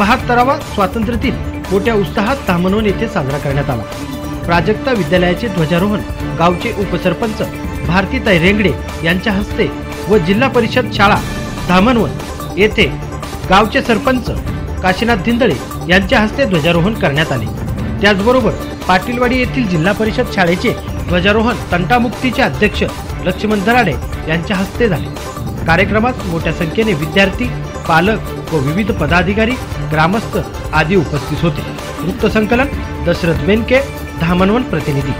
बहात्तरावा स्वातंत्र्य दिन मोठ्या उत्साहात धामणवन येथे साजरा करण्यात आला. प्राजक्ता विद्यालयाचे ध्वजारोहण गावचे उपसरपंच भारतीताई रेंगडे यांच्या हस्ते व जिल्हा परिषद शाळा धामणवन येथे गावचे सरपंच काशीनाथ धिंदळे यांच्या हस्ते ध्वजारोहण करण्यात आले. त्याचबरोबर पाटीलवाडी येथील जिल्हा परिषद शाळेचे ध्वजारोहण तंटामुक्तीचे अध्यक्ष लक्ष्मण दराडे यांच्या हस्ते झाले. कार्यक्रमात मोठ्या संख्येने विद्यार्थी पालक व विविध पदाधिकारी ग्रामस्थ आदी उपस्थित होते. वृत्तसंकलन दशरथ बेनके धामणवन प्रतिनिधी.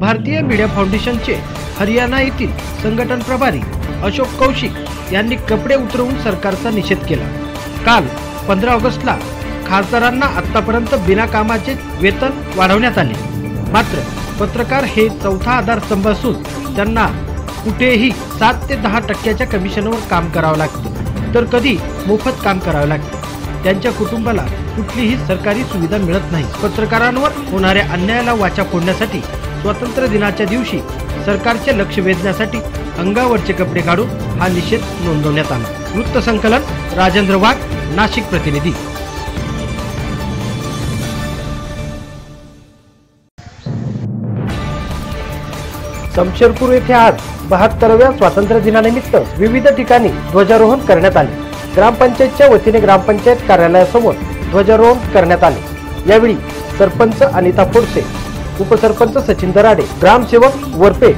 भारतीय मीडिया फाउंडेशनचे हरियाणा येथील संघटन प्रभारी अशोक कौशिक यांनी कपडे उतरवून सरकारचा निषेध केला. काल पंधरा ऑगस्टला खासदारांना आतापर्यंत बिनाकामाचे वेतन वाढवण्यात आले. मात्र पत्रकार हे चौथा आधारस्तंभ असून त्यांना कुठेही सात ते दहा टक्क्याच्या कमिशनवर काम करावं लागतं. तर कधी मोफत काम करावं लागतं? त्यांच्या कुटुंबाला कुठलीही सरकारी सुविधा मिळत नाही. पत्रकारांवर होणाऱ्या अन्यायाला वाचा फोडण्यासाठी स्वातंत्र्य दिनाच्या दिवशी सरकारचे लक्ष वेधण्यासाठी अंगावरचे कपडे काढून हा निषेध नोंदवण्यात आला. वृत्तसंकलन राजेंद्र वाघ नाशिक प्रतिनिधी. शमशेरपूर येथे आज बहात्तराव्या स्वातंत्र्य दिनानिमित्त विविध ठिकाणी ध्वजारोहण करण्यात आले. ग्रामपंचायतच्या वतीने ग्रामपंचायत कार्यालयासमोर ध्वजारोहण करण्यात आले. यावेळी सरपंच अनिता फोडसे उपसरपंच सचिन दराडे ग्रामसेवक वरपे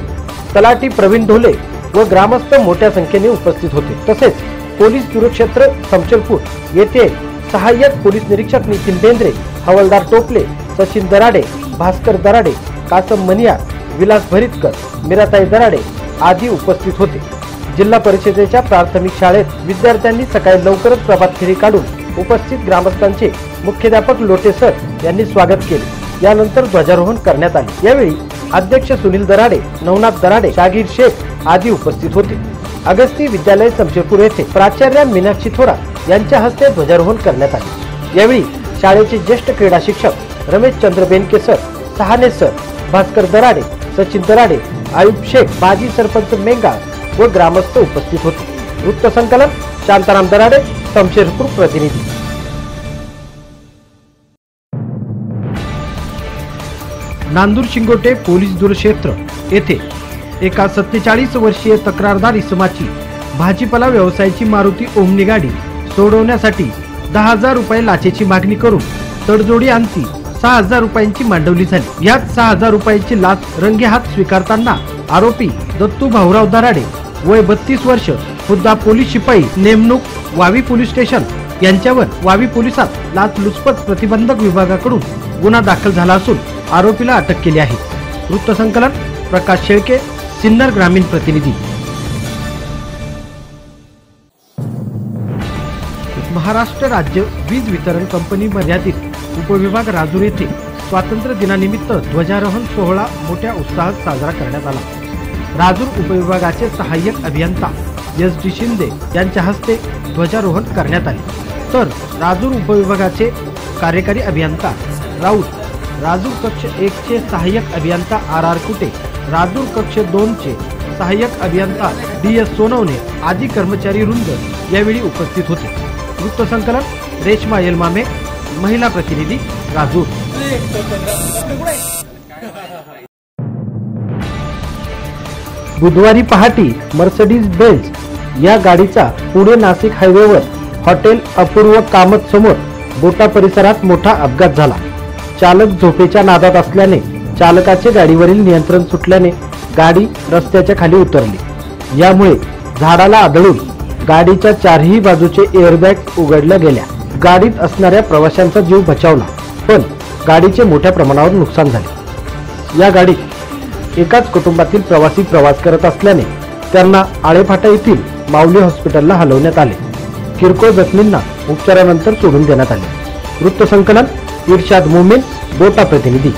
तलाटी प्रवीण ढोले व ग्रामस्थ मोठ्या संख्येने उपस्थित होते. तसेच पोलीस दूरक्षेत्र समचलपूर येथे सहाय्यक पोलीस निरीक्षक नितीन बेंद्रे हवालदार टोपले सचिन दराडे भास्कर दराडे कासम मनिया विलास भरितकर मिराताई दराडे आदी उपस्थित होते. जिल्हा परिषदेच्या प्राथमिक शाळेत विद्यार्थ्यांनी सकाळी लवकरच प्रभात फेरी काढून उपस्थित ग्रामस्थांचे मुख्याध्यापक लोटे सर यांनी स्वागत केले. यानंतर ध्वजारोहण करण्यात आले. यावेळी अध्यक्ष सुनील दराडे नवनाथ दराडे शागीर शेख आदी उपस्थित होते. अगस्ती विद्यालय समशेरपूर येथे प्राचार्य मीनाक्षी थोरा यांच्या हस्ते ध्वजारोहण करण्यात आले. यावेळी शाळेचे ज्येष्ठ क्रीडा शिक्षक रमेश चंद्र बेनके सर सहाने सर भास्कर दराडे सचिन दराडे आयुब शेख माजी सरपंच मेंगा व ग्रामस्थ उपस्थित होते. वृत्तसंकलन शांताराम दराडे समशेरपूर प्रतिनिधी. नांदूर शिंगोटे पोलीस दूरक्षेत्र येथे एका सत्तेचाळीस वर्षीय तक्रारदार इसमाची भाजीपाला व्यवसायाची मारुती ओमनी गाडी सोडवण्यासाठी दहा हजार रुपये लाचेची मागणी करून तडजोडी आणती. सहा हजार रुपयांची मांडवली झाली. यात सहा हजार रुपयांची लाच रंगे हात स्वीकारताना आरोपी दत्तू भाऊराव दराडे वय बत्तीस वर्ष खुद्दा पोलीस शिपाई नेमणूक वावी पोलीस स्टेशन यांच्यावर वावी पोलिसात लाच लुचपत प्रतिबंधक विभागाकडून गुन्हा दाखल झाला असून आरोपीला अटक केली आहे. वृत्तसंकलन प्रकाश शेळके सिन्नर ग्रामीण प्रतिनिधी. महाराष्ट्र राज्य वीज वितरण कंपनी मर्यादित उपविभाग राजूर येथे स्वातंत्र्य दिनानिमित्त ध्वजारोहण सोहळा मोठ्या उत्साहात साजरा करण्यात आला. राजूर उपविभागाचे सहाय्यक अभियंता एस डी शिंदे यांच्या हस्ते ध्वजारोहण करण्यात आले. तर राजूर उपविभागाचे कार्यकारी अभियंता राऊत राजूर कक्ष एक चे सहाय्यक अभियंता आर आर कुटे राजूर कक्ष दोन चे सहाय्यक अभियंता डी एस सोनवणे आदी कर्मचारी वृंद यावेळी उपस्थित होते. वृत्तसंकलन रेश्मा येलमामे महिला प्रतिनिधी राजूर. बुधवारी पहाटे मर्सडीज बेंच या गाडीचा पुणे नाशिक हायवेवर हॉटेल अपूर्व कामत समोर बोटा परिसरात मोठा अपघात झाला. चालक झोपेच्या नादात असल्याने चालकाचे गाडीवरील नियंत्रण सुटल्याने गाडी रस्त्याच्या खाली उतरली. यामुळे झाडाला आदळून गाडीच्या चारही बाजूचे एअरबॅग उघडल्या गेल्या. गाडीत असणाऱ्या प्रवाशांचा जीव बचावला पण गाडीचे मोठ्या प्रमाणावर नुकसान झाले. या गाडीत एकाच कुटुंबातील प्रवासी प्रवास करत असल्याने त्यांना आळेफाटा येथील माऊली हॉस्पिटलला हलवण्यात आले. किरकोळ जखमींना उपचारानंतर सोडून देण्यात आले. वृत्तसंकलन इर्शाद मोमेन बोटा प्रतिनिधी।